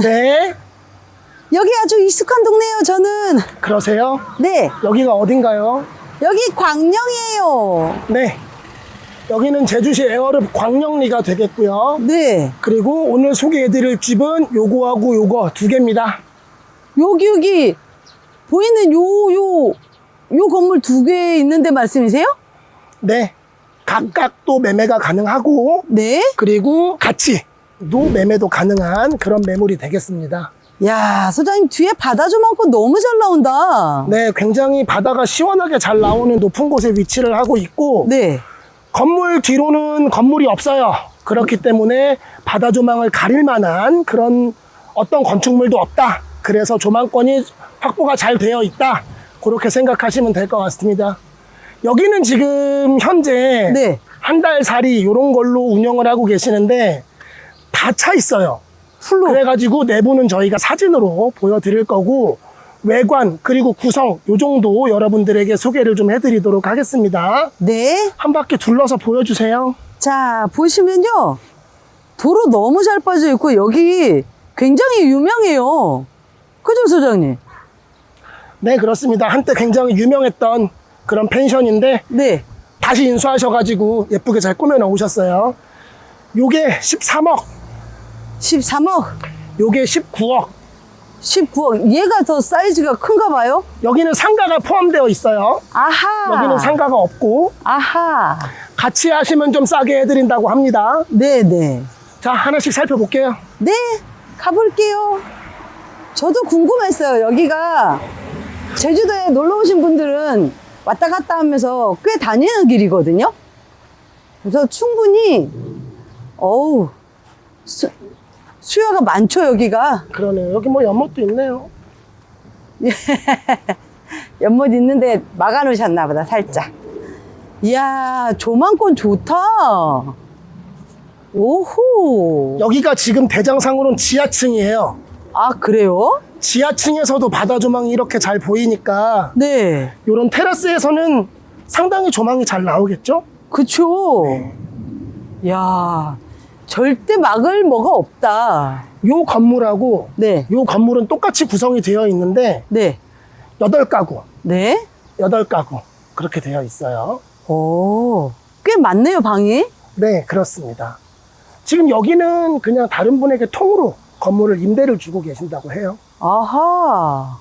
네, 여기 아주 익숙한 동네예요, 저는. 그러세요? 네, 여기가 어딘가요? 여기 광령이에요. 네, 여기는 제주시 에어릅 광령리가 되겠고요. 네, 그리고 오늘 소개해드릴 집은 요거하고 요거 두 개입니다. 여기 여기 보이는 요 요 요 건물 두 개 있는데 말씀이세요? 네, 각각 또 매매가 가능하고 네. 그리고 같이 또 매매도 가능한 그런 매물이 되겠습니다. 야, 소장님 뒤에 바다 좀 많고 너무 잘 나온다. 네, 굉장히 바다가 시원하게 잘 나오는 높은 곳에 위치를 하고 있고 네. 건물 뒤로는 건물이 없어요. 그렇기 때문에 바다 조망을 가릴 만한 그런 어떤 건축물도 없다. 그래서 조망권이 확보가 잘 되어 있다. 그렇게 생각하시면 될 것 같습니다. 여기는 지금 현재 네. 한 달 살이 이런 걸로 운영을 하고 계시는데 다 차 있어요. 풀로. 그래가지고 내부는 저희가 사진으로 보여드릴 거고 외관 그리고 구성 요 정도 여러분들에게 소개를 좀 해드리도록 하겠습니다. 네. 한 바퀴 둘러서 보여주세요. 자, 보시면요. 도로 너무 잘 빠져 있고 여기 굉장히 유명해요. 그죠, 소장님? 네 그렇습니다. 한때 굉장히 유명했던 그런 펜션인데 네. 다시 인수하셔가지고 예쁘게 잘 꾸며 놓으셨어요. 요게 13억, 13억, 요게 19억. 19억. 얘가 더 사이즈가 큰가 봐요? 여기는 상가가 포함되어 있어요. 아하. 여기는 상가가 없고 아하. 같이 하시면 좀 싸게 해드린다고 합니다. 네네. 자 하나씩 살펴볼게요. 네, 가볼게요. 저도 궁금했어요. 여기가 제주도에 놀러 오신 분들은 왔다 갔다 하면서 꽤 다니는 길이거든요. 그래서 충분히, 어우, 수, 수요가 많죠, 여기가. 그러네요. 여기 뭐 연못도 있네요. 연못 있는데 막아놓으셨나 보다, 살짝. 이야, 조망권 좋다. 오호. 여기가 지금 대장상으로는 지하층이에요. 아, 그래요? 지하층에서도 바다 조망이 이렇게 잘 보이니까 네. 이런 테라스에서는 상당히 조망이 잘 나오겠죠? 그쵸. 야 절대 막을 뭐가 없다. 요 건물하고 네. 요 건물은 똑같이 구성이 되어 있는데 네. 여덟 가구, 네. 여덟 가구 그렇게 되어 있어요. 오. 꽤 많네요, 방이. 네, 그렇습니다. 지금 여기는 그냥 다른 분에게 통으로 건물을 임대를 주고 계신다고 해요. 아하.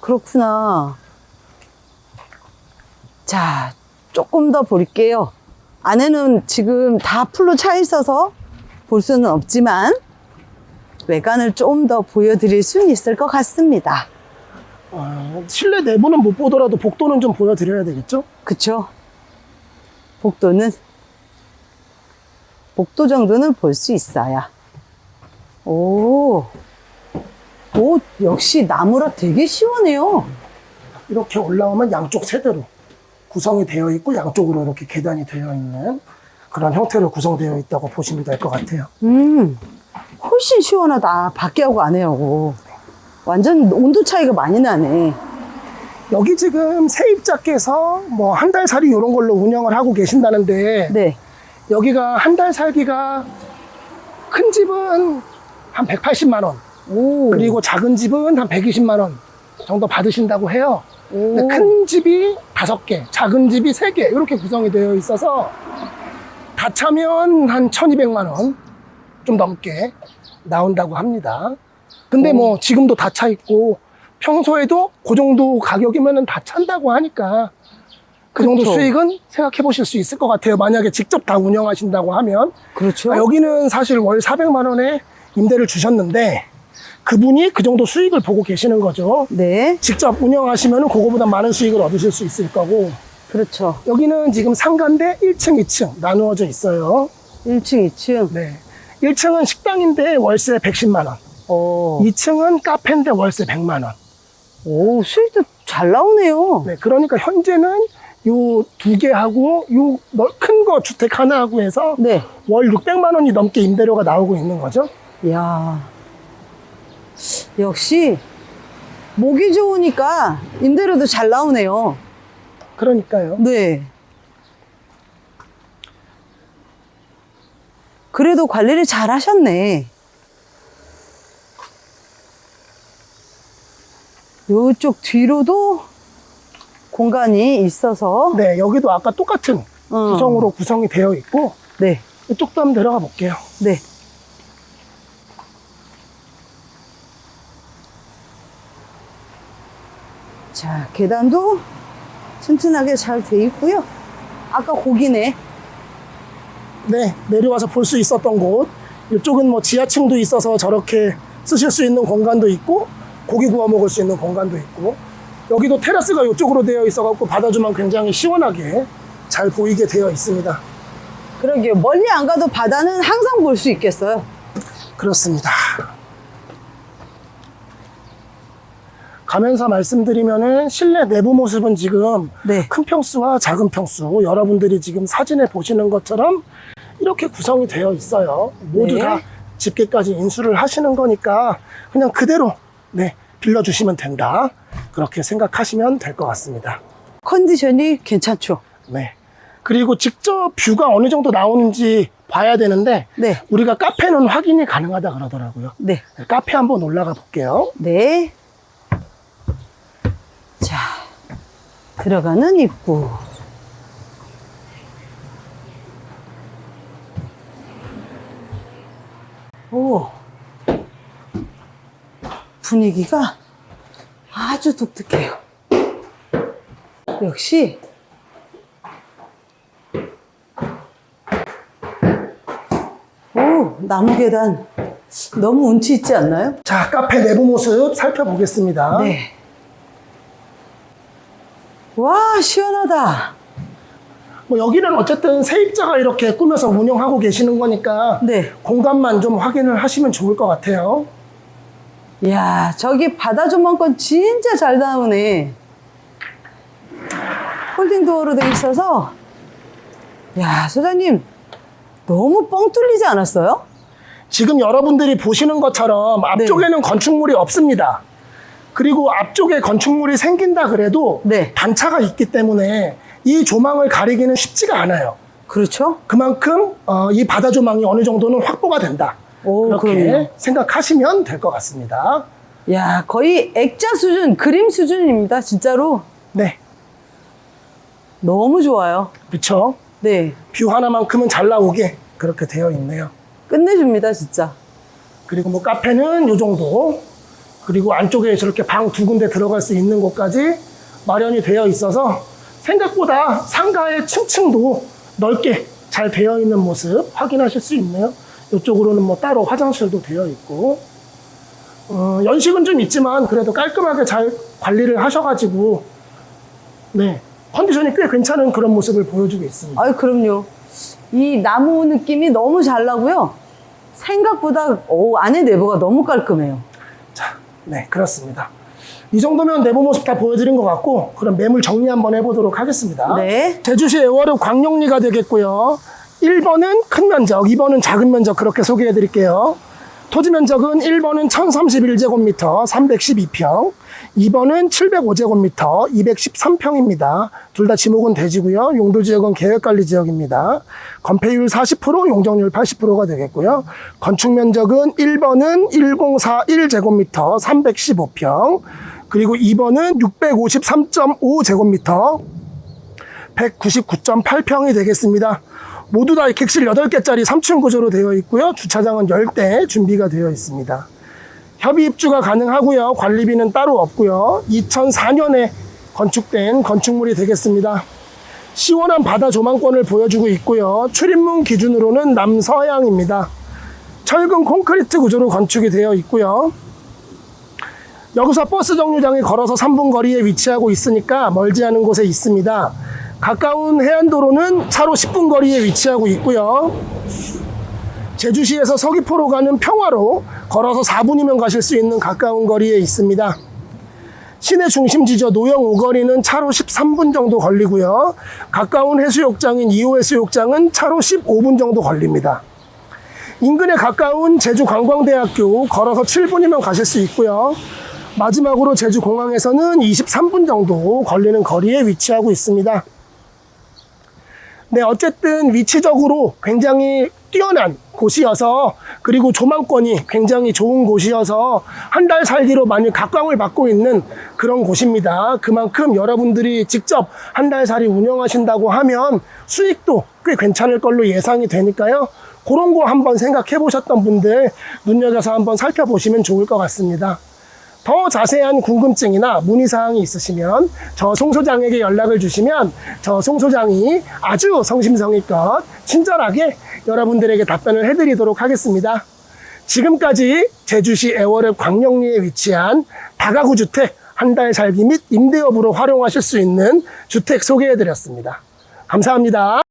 그렇구나. 자, 조금 더 볼게요. 안에는 지금 다 풀로 차 있어서 볼 수는 없지만 외관을 좀 더 보여드릴 수는 있을 것 같습니다. 어, 실내 내부는 못 보더라도 복도는 좀 보여드려야 되겠죠? 그쵸? 복도는 복도 정도는 볼 수 있어요. 오, 오 역시 나무라 되게 시원해요. 이렇게 올라오면 양쪽 세대로 구성이 되어 있고 양쪽으로 이렇게 계단이 되어 있는 그런 형태로 구성되어 있다고 보시면 될 것 같아요. 음, 훨씬 시원하다. 밖에하고 안에하고 완전 온도 차이가 많이 나네. 여기 지금 세입자께서 뭐 한 달 살이 이런 걸로 운영을 하고 계신다는데 네, 여기가 한 달 살기가 큰 집은 한 180만 원 오, 그리고 작은 집은 한 120만 원 정도 받으신다고 해요. 오, 큰 집이 다섯 개, 작은 집이 세 개 이렇게 구성이 되어 있어서 다 차면 한 1,200만 원 좀 넘게 나온다고 합니다. 근데 뭐 지금도 다 차 있고 평소에도 그 정도 가격이면은 다 찬다고 하니까 그 정도 그쵸. 수익은 생각해 보실 수 있을 것 같아요. 만약에 직접 다 운영하신다고 하면 그렇죠. 아, 여기는 사실 월 400만 원에 임대를 주셨는데 그분이 그 정도 수익을 보고 계시는 거죠. 네, 직접 운영하시면 그거보다 많은 수익을 얻으실 수 있을 거고 그렇죠. 여기는 지금 상가인데 1층, 2층 나누어져 있어요. 1층, 2층. 네. 1층은 식당인데 월세 110만 원. 어, 2층은 카페인데 월세 100만 원. 오, 수익도 잘 나오네요. 네. 그러니까 현재는 요 두 개하고 요 큰 거 주택 하나하고 해서 네. 월 600만 원이 넘게 임대료가 나오고 있는 거죠. 이야, 역시 목이 좋으니까 임대료도 잘 나오네요. 그러니까요. 네. 그래도 관리를 잘 하셨네. 요쪽 뒤로도 공간이 있어서 네, 여기도 아까 똑같은 어. 구성으로 구성이 되어 있고 네. 이쪽도 한번 들어가 볼게요. 네. 자, 계단도 튼튼하게 잘 돼 있고요. 아까 고기네. 네, 내려와서 볼 수 있었던 곳. 이쪽은 뭐 지하층도 있어서 저렇게 쓰실 수 있는 공간도 있고 고기 구워 먹을 수 있는 공간도 있고 여기도 테라스가 이쪽으로 되어 있어갖고 바다주만 굉장히 시원하게 잘 보이게 되어 있습니다. 그러게요. 멀리 안 가도 바다는 항상 볼 수 있겠어요. 그렇습니다. 가면서 말씀드리면은 실내 내부 모습은 지금 네. 큰 평수와 작은 평수 여러분들이 지금 사진에 보시는 것처럼 이렇게 구성이 되어 있어요. 모두 네. 다 집게까지 인수를 하시는 거니까 그냥 그대로 네 빌려주시면 된다. 그렇게 생각하시면 될 것 같습니다. 컨디션이 괜찮죠? 네. 그리고 직접 뷰가 어느 정도 나오는지 봐야 되는데 네. 우리가 카페는 확인이 가능하다 그러더라고요. 네. 카페 한번 올라가 볼게요. 네. 들어가는 입구. 오. 분위기가 아주 독특해요. 역시 오, 나무 계단 너무 운치 있지 않나요? 자, 카페 내부 모습 살펴보겠습니다. 네. 와, 시원하다. 뭐 여기는 어쨌든 세입자가 이렇게 꾸며서 운영하고 계시는 거니까 네. 공간만 좀 확인을 하시면 좋을 것 같아요. 이야, 저기 바다 조망권 진짜 잘 나오네. 홀딩 도어로 돼 있어서. 야, 소장님, 너무 뻥 뚫리지 않았어요? 지금 여러분들이 보시는 것처럼 앞쪽에는 건축물이 없습니다. 그리고 앞쪽에 건축물이 생긴다 그래도 네. 단차가 있기 때문에 이 조망을 가리기는 쉽지가 않아요. 그렇죠? 그만큼 어, 이 바다 조망이 어느 정도는 확보가 된다. 오, 그렇게 그럼요. 생각하시면 될 것 같습니다. 야, 거의 액자 수준, 그림 수준입니다. 진짜로. 네, 너무 좋아요. 그렇죠. 네. 뷰 하나만큼은 잘 나오게 그렇게 되어 있네요. 끝내줍니다, 진짜. 그리고 뭐 카페는 이 정도. 그리고 안쪽에 저렇게 방 두 군데 들어갈 수 있는 곳까지 마련이 되어 있어서 생각보다 상가의 층층도 넓게 잘 되어 있는 모습 확인하실 수 있네요. 이쪽으로는 뭐 따로 화장실도 되어 있고 어, 연식은 좀 있지만 그래도 깔끔하게 잘 관리를 하셔가지고 네 컨디션이 꽤 괜찮은 그런 모습을 보여주고 있습니다. 아유, 그럼요. 이 나무 느낌이 너무 잘 나고요. 생각보다 오, 안에 내부가 너무 깔끔해요. 자, 네, 그렇습니다. 이 정도면 내부 모습 다 보여드린 것 같고, 그럼 매물 정리 한번 해보도록 하겠습니다. 네. 제주시 애월읍 광룡리가 되겠고요. 1번은 큰 면적, 2번은 작은 면적 그렇게 소개해 드릴게요. 토지 면적은 1번은 1031제곱미터 312평, 2번은 705제곱미터 213평입니다. 둘 다 지목은 대지고요. 용도 지역은 계획관리 지역입니다. 건폐율 40%, 용적률 80%가 되겠고요. 건축 면적은 1번은 1041제곱미터 315평, 그리고 2번은 653.5제곱미터 199.8평이 되겠습니다. 모두 다 객실 8개짜리 3층 구조로 되어 있고요. 주차장은 10대 준비가 되어 있습니다. 협의 입주가 가능하고요. 관리비는 따로 없고요. 2004년에 건축된 건축물이 되겠습니다. 시원한 바다 조망권을 보여주고 있고요. 출입문 기준으로는 남서향입니다. 철근 콘크리트 구조로 건축이 되어 있고요. 여기서 버스 정류장에 걸어서 3분 거리에 위치하고 있으니까 멀지 않은 곳에 있습니다. 가까운 해안도로는 차로 10분 거리에 위치하고 있고요. 제주시에서 서귀포로 가는 평화로 걸어서 4분이면 가실 수 있는 가까운 거리에 있습니다. 시내 중심 지저 노영 오거리는 차로 13분 정도 걸리고요. 가까운 해수욕장인 2호 해수욕장은 차로 15분 정도 걸립니다. 인근에 가까운 제주관광대학교 걸어서 7분이면 가실 수 있고요. 마지막으로 제주공항에서는 23분 정도 걸리는 거리에 위치하고 있습니다. 네, 어쨌든 위치적으로 굉장히 뛰어난 곳이어서 그리고 조망권이 굉장히 좋은 곳이어서 한 달 살기로 많이 각광을 받고 있는 그런 곳입니다. 그만큼 여러분들이 직접 한 달 살이 운영하신다고 하면 수익도 꽤 괜찮을 걸로 예상이 되니까요. 그런 거 한번 생각해 보셨던 분들 눈여겨서 한번 살펴보시면 좋을 것 같습니다. 더 자세한 궁금증이나 문의사항이 있으시면 저 송 소장에게 연락을 주시면 저 송 소장이 아주 성심성의껏 친절하게 여러분들에게 답변을 해드리도록 하겠습니다. 지금까지 제주시 애월읍 광영리에 위치한 다가구 주택 한 달 살기 및 임대업으로 활용하실 수 있는 주택 소개해드렸습니다. 감사합니다.